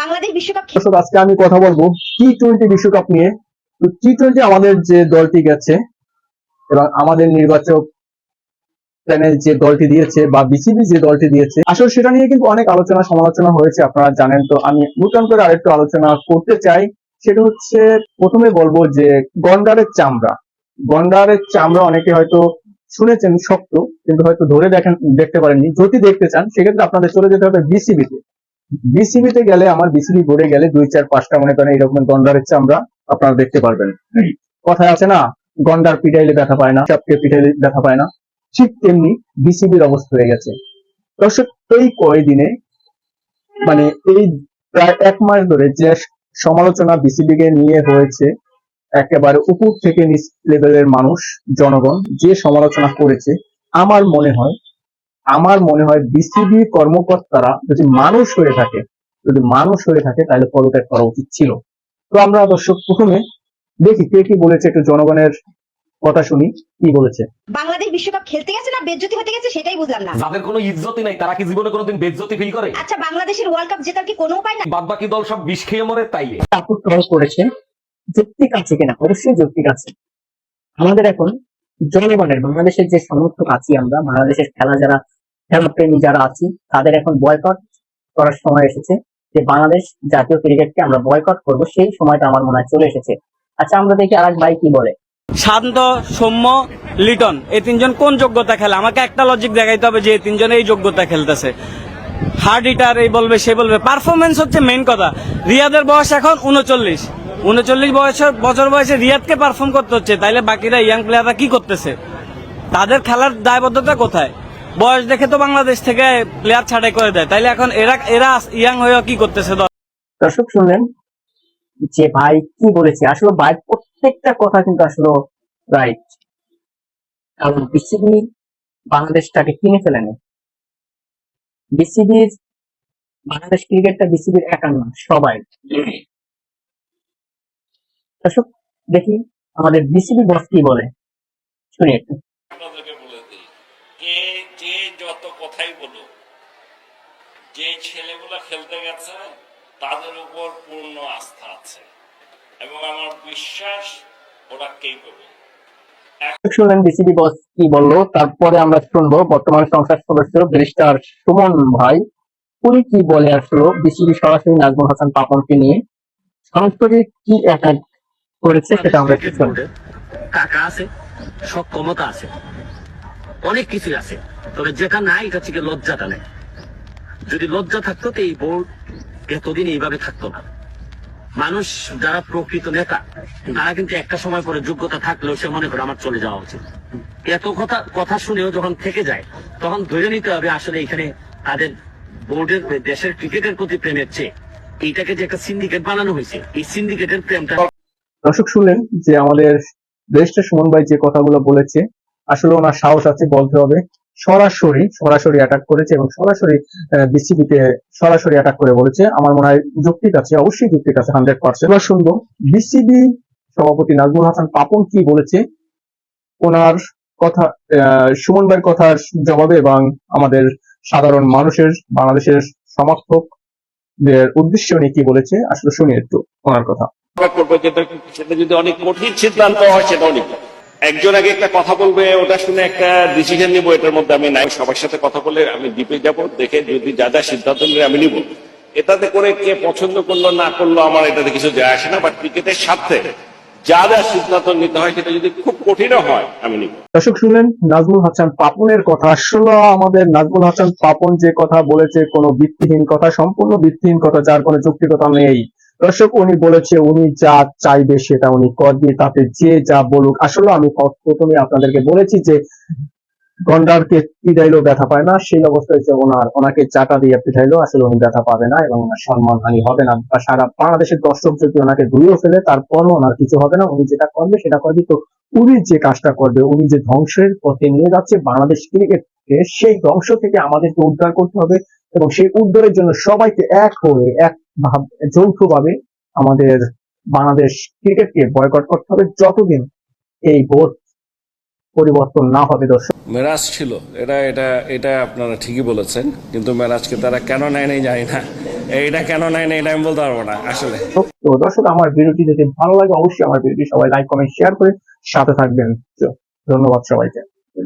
বাংলাদেশ বিশ্বকাপ দর্শক, আজকে আমি কথা বলব টি টোয়েন্টি বিশ্বকাপ নিয়ে। তো টি টোয়েন্টি আমাদের যে দলটি গেছে, এবং আমাদের নির্বাচক প্যানেল যে দলটি দিয়েছে, বা বিসিবি যে দলটি দিয়েছে, আসলে সেটা নিয়ে কিন্তু অনেক আলোচনা সমালোচনা হয়েছে, আপনারা জানেন তো। আমি নতুন করে আরেকটু আলোচনা করতে চাই, সেটা হচ্ছে প্রথমে বলব যে গন্ডারের চামড়া। গন্ডারের চামড়া অনেকে হয়তো শুনেছেন, শক্ত, কিন্তু হয়তো ধরে দেখেন, দেখতে পারেননি। যদি দেখতে চান, সেক্ষেত্রে আপনাদের চলে যেতে হবে বিসিবিতে। বিসিবিতে গেলে, আমার বিসিবি বোর্ডে গেলে দুই, চার, পাঁচটা মনে করেন এরকম গন্ডারের চামড়া আপনারা দেখতে পারবেন। কথায় আছে না, গন্ডার পিটাইলে ব্যথা পায় না, চাপকে পিটাইলে ব্যথা পায় না। ঠিক তেমনি বিসিবির অবস্থা হয়ে গেছে। দর্শক, এই কয়দিনে মানে এই প্রায় এক মাস ধরে যে সমালোচনা বিসিবি কে নিয়ে হয়েছে, একেবারে উপর থেকে নিচ লেভেলের মানুষ, জনগণ, যে সমালোচনা করেছে, আমার মনে হয় আমার মনে হয় বিসিবি কর্মকর্তারা যদি মানুষ হয়ে থাকে যদি মানুষ হয়ে থাকে তাহলে পদত্যাগ করা উচিত ছিল। তো আমরা দর্শক প্রথমে দেখি কে কি বলেছে একটু জনগণের কথা শুনি কি বলেছে। বাংলাদেশ বিশ্বকাপ খেলতে গেছে না বেজ্জতি হতে গেছে সেটাই বুঝলাম না। যাদের কোনো ইজ্জতই নাই তারা কি জীবনে কোনোদিন বেজ্জতি ফিল করে? আচ্ছা বাংলাদেশের ওয়ার্ল্ড কাপ জেতার কি কোনো উপায় না বাদ বাকি দল সব বিষ খেয়ে মরে তাই তারপর ট্রল করেছে যৌক্তিক আছে কিনা? অবশ্যই যৌক্তিক আছে। আমাদের এখন জনগণের বাংলাদেশের যে সমর্থক আছি আমরা বাংলাদেশের খেলা যারা খেলা প্রেমী যারা আছি, তাদের এখন বয়কট করার সময় এসেছে। যে বাংলাদেশ জাতীয় ক্রিকেটকে আমরা বয়কট করব, সেই সময়টা আমার মনে হয় চলে এসেছে। আচ্ছা আমরা দেখি আরেক ভাই কি বলে। শান্ত, সৌম্য, লিটন, এই তিনজন কোন যোগ্যতা খেলে? আমাকে একটা লজিক দেখাইতে হবে যে এই তিনজন এই যোগ্যতা খেলতেছে। হার্ড হিটার এই বলবে, সে বলবে। পারফরমেন্স হচ্ছে মেন কথা। রিয়াদের বয়স এখন উনচল্লিশ। উনচল্লিশ বয়সের বছর বয়সে রিয়াদকে পারফর্ম করতে হচ্ছে। তাইলে বাকিরা ইয়াং প্লেয়াররা কি করতেছে? তাদের খেলার দায়বদ্ধতা কোথায়? বয়স দেখে তো বাংলাদেশ থেকে প্লেয়ার ছাড়াই করে দেয়। তাইলে এখন এরা এরা ইয়াং হয়েও কি করতেছে দর্শক, শুনলেন যে ভাই কি বলেছে? আসলে ভাই, প্রত্যেকটা কথা কিন্তু আসলে রাইট কারণ বিসিবি বাংলাদেশটাকে কিনে ফেলেনি বিসিবির বাংলাদেশ ক্রিকেটটা বিসিবির একার না সবাই। দর্শক, দেখি আমাদের বিসিবি বস কি বলে? শুনি একটু আপনাদেরকে বলে দিই কে যে যত কথাই বলুক যে ছেলেগুলো খেলতে গেছে তাদের উপর পূর্ণ আস্থা আছে। এবং আমার বিশ্বাস ওরা কেপেবল শুনলেন বিসিবি বস কি বলল তারপরে আমরা শুনব বর্তমান সংসদ সদস্য ব্যারিস্টার সুমন ভাই। উনি কি বলে আসলো বিসিবি সরাসরি নাজমুল হাসান পাপনকে নিয়ে? সংসদে কি অ্যাটাক করেছে সেটা আমরা একটু শুনব। টাকা আছে সব ক্ষমতা আছে। অনেক কিছু আছে। তবে যেটা নাই, এটা থেকে লজ্জাটা নেই। যদি লজ্জা থাকতো, তো এই বোর্ড এতদিন এইভাবে থাকতো না। মানুষ যারা প্রকৃত নেতা, তারা কিন্তু একটা সময় পরে যোগ্যতা থাকলেও সে মনে করে, আমার চলে যাওয়া উচিত। এত কথা কথা শুনেও যখন থেকে যায়, তখন ধরে নিতে হবে আসলে এখানে তাদের বোর্ডের, দেশের ক্রিকেটের প্রতি প্রেমের চেয়ে এইটাকে যে একটা সিন্ডিকেট বানানো হয়েছে, এই সিন্ডিকেটের প্রেমটা দর্শক শুনলেন যে আমাদের ব্যারিস্টার সুমন ভাই যে কথাগুলো বলেছে আসলে ওনার সাহস আছে বলতে হবে। সরাসরি সরাসরি অ্যাটাক করেছে এবং সরাসরি বিসিবিতে সরাসরি অ্যাটাক করে বলেছে। আমার মনে হয় যুক্তিক কাছে, অবশ্যই যুক্তিক আছে হান্ড্রেড পার্সেন্ট এবার শুনব বিসিবি সভাপতি নাজমুল হাসান পাপন কি বলেছে? ওনার কথা সুমন ভাইয়ের কথার জবাবে এবং আমাদের সাধারণ মানুষের, বাংলাদেশের সমর্থকদের উদ্দেশ্য উনি কি বলেছে? আসলে শুনি একটু ওনার কথা। করব যেটা যদি অনেক কঠিন সিদ্ধান্ত হয়, সেটা অনেক একজন আগে একটা কথা বলবে, ওটা শুনে একটা ডিসিশন নিবো, এটার মধ্যে আমি নাই। সবার সাথে কথা বলে আমি ডিপে যাব, দেখে যদি যা যা সিদ্ধান্ত নিলে আমি নিব। এটাতে করে কে পছন্দ করল, না করল, আমার এটাতে কিছু যায় আসে না বাট ক্রিকেটের সাথে যা যা সিদ্ধান্ত নিতে হয়, সেটা যদি খুব কঠিনও হয়, আমি নিব। দর্শক শুনলেন, নাজমুল হাসান পাপনের কথা। আসলে আমাদের নাজমুল হাসান পাপন যে কথা বলেছে, কোনো ভিত্তিহীন কথা, সম্পূর্ণ ভিত্তিহীন কথা, যার কোনো যুক্তিকতা নেই। দর্শক, উনি বলেছে উনি যা চাইবে সেটা উনি করবে তাতে যে যা বলুক। আসলে আমি প্রথমে আপনাদেরকে বলেছি যে গন্ডারকে পিটাইলেও ব্যথা পায় না, সেই অবস্থা হচ্ছে ওনার, ওনাকে চাটা দিয়ে পিটাইলেও আসলে উনি ব্যথা পাবে না এবং ওনার সম্মানহানি হবে না। বা সারা বাংলাদেশের দর্শক যদি ওনাকে ধুয়েও ফেলে, তারপরও ওনার কিছু হবে না। উনি যেটা করবে সেটা করবে তো উনি যে কাজটা করবে, উনি যে ধ্বংসের পথে নিয়ে যাচ্ছে, বাংলাদেশ ক্রিকেটকে সেই ধ্বংস থেকে আমাদেরকে উদ্ধার করতে হবে এবং সেই উদ্ধারের জন্য সবাইকে এক হয়ে, এক যৌথভাবে আমাদের বাংলাদেশ ক্রিকেটকে বয়কট করতে হবে যতদিন এই বোর্ড পরিবর্তন না হবে দর্শক। মেরাজ ছিল। এটা এটা এটা আপনারা ঠিকই বলেছেন। কিন্তু মেরাজকে তারা কেন নেয় নাই জানি না। এটা কেন নেয় না এটা আমি বলতে পারব না আসলে। তো দর্শক আমার ভিডিওটি যদি ভালো লাগে অবশ্যই আমার ভিডিওটি সবাই লাইক কমেন্ট শেয়ার করে সাথে থাকবেন। ধন্যবাদ সবাইকে।